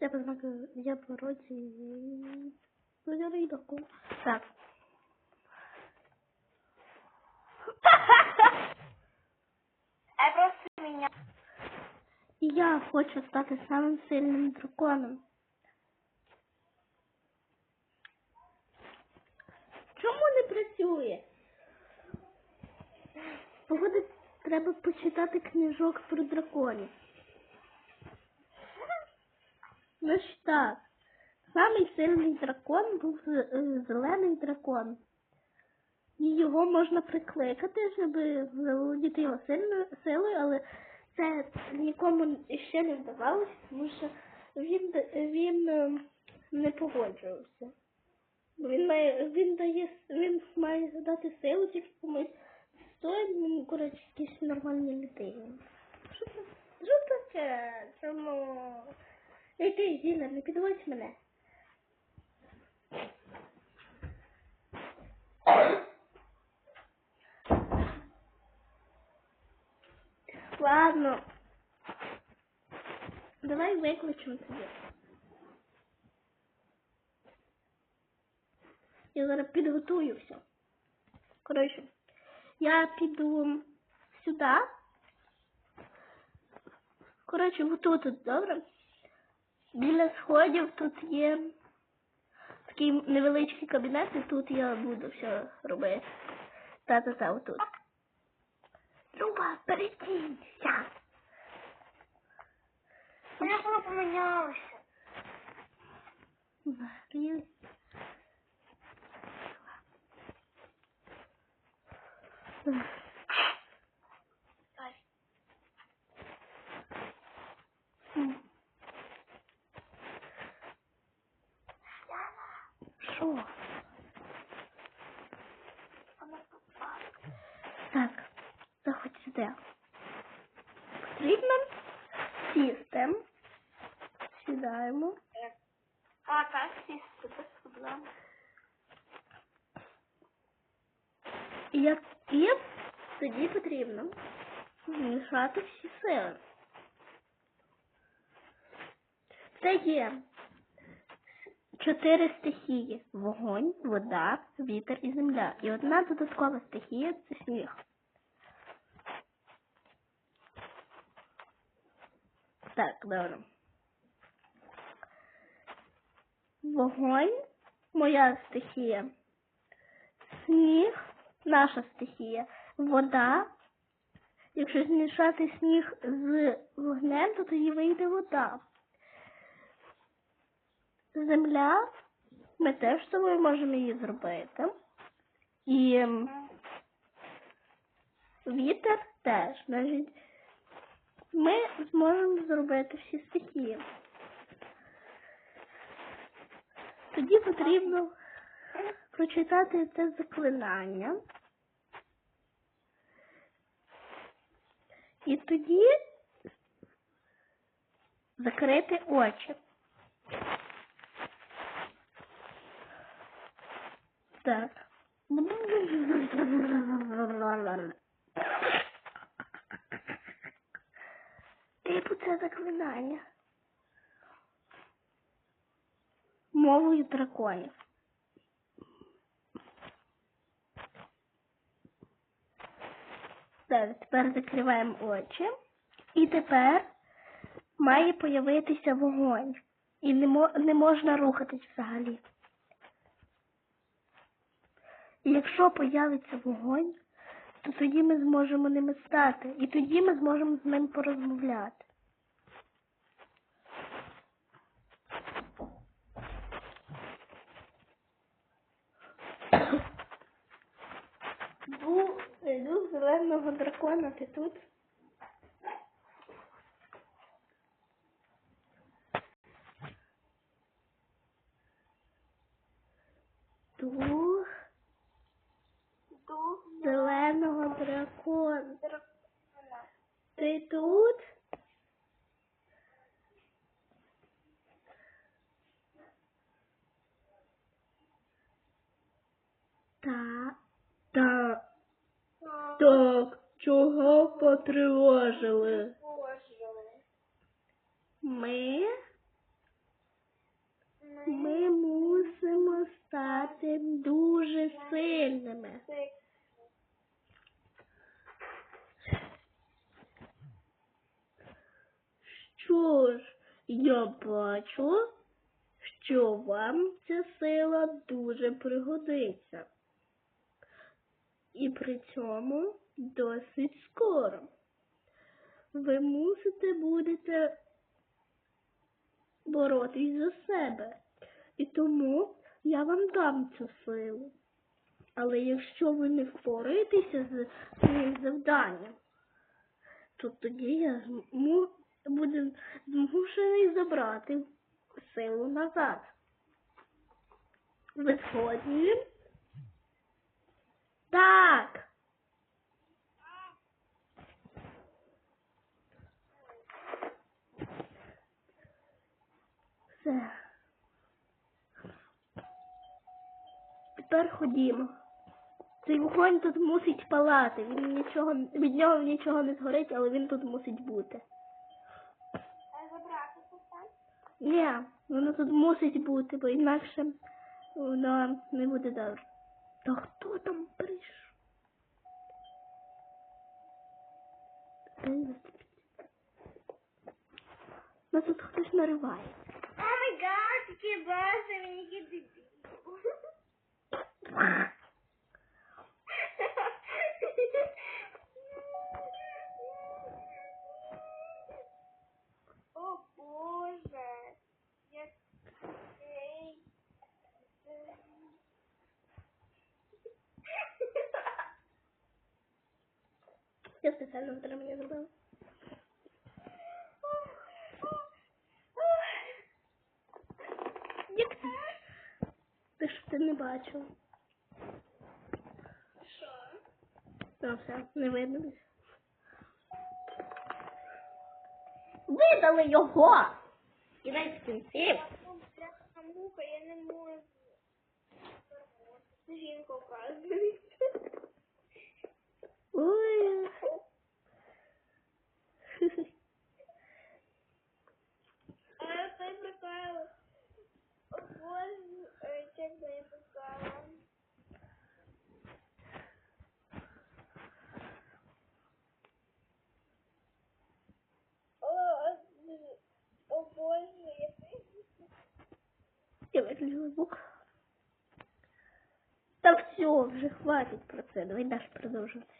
Я познакомлю, я по році. Зоряний дракон. Так. А просто меня. Я хочу стати самим сильним драконом. Чому не працює? Походу, треба почитати книжок про драконів. Ну ж так. Самий дракон був е, зелений дракон. І його можна прикликати, щоб заволодіти його силою, але це нікому ще не вдавалося, тому що він, він е, не погоджувався. Він має, він дає, він має дати силу тільки комусь стоїть, коротше, якісь нормальні людині. Що таке? Чому? Ти, Зіна, не підводь мене. Ладно. Давай виключимо тебе. Я зараз підготую все. Коротше, я піду сюди. Коротше, тут, добре? Біля сходів тут є такий невеличкий кабінет, і тут я буду все робити. Та-та-та, отут. Люба, перекинься. Я было поменялся. Взагалі. Що? Так, заходь сюди. Потрібно сісти. Сідаємо. А, так, сісти, без проблем. І як і тоді потрібно змішати всі сили. Це є чотири стихії: вогонь, вода, вітер і земля. І одна додаткова стихія це сніг. Так, добре. Вогонь, моя стихія. Сніг, наша стихія. Вода. Якщо змішати сніг з вогнем, то тоді вийде вода. Земля. Ми теж з собою можемо її зробити. І вітер теж. Навіть ми зможемо зробити всі стихії. Тоді потрібно прочитати це заклинання. І тоді закрити очі. Так. Типу це заклинання. Мовою драконів. Так, тепер закриваємо очі. І тепер має появитися вогонь. І не, мо- не можна рухатись взагалі. І якщо появиться вогонь, то тоді ми зможемо ними стати. І тоді ми зможемо з ним порозмовляти. Був е, зеленого дракона, ти тут? Ти тут? Та, та, так, чого потривожили? Ми? Ми мусимо стати дуже сильними. Це Що ж, я бачу, що вам ця сила дуже пригодиться. І при цьому досить скоро. Ви мусите будете боротись за себе. І тому я вам дам цю силу. Але якщо ви не впораєтеся з своїм завданням, то тоді я зму, буду змушений забрати силу назад. Ви згодні? Так. Все. Тепер ходімо. Цей вогонь тут мусить палати. Він нічого, від нього нічого не згорить, але він тут мусить бути. а забрати це там? Ні, воно тут мусить бути, бо інакше воно не буде добре. Та хто там прийшов? Ну тут хтось нариває. О май гад, який боже, мені Я спеціально витримання зробила. Як ти? Ти ж ти не бачив. Що? Ну все, не видно. Видали його! Прямо муха, я не можу. Жінка оказується. Я виключила звук. Та все, вже хватить про. Давай далі продовжувати.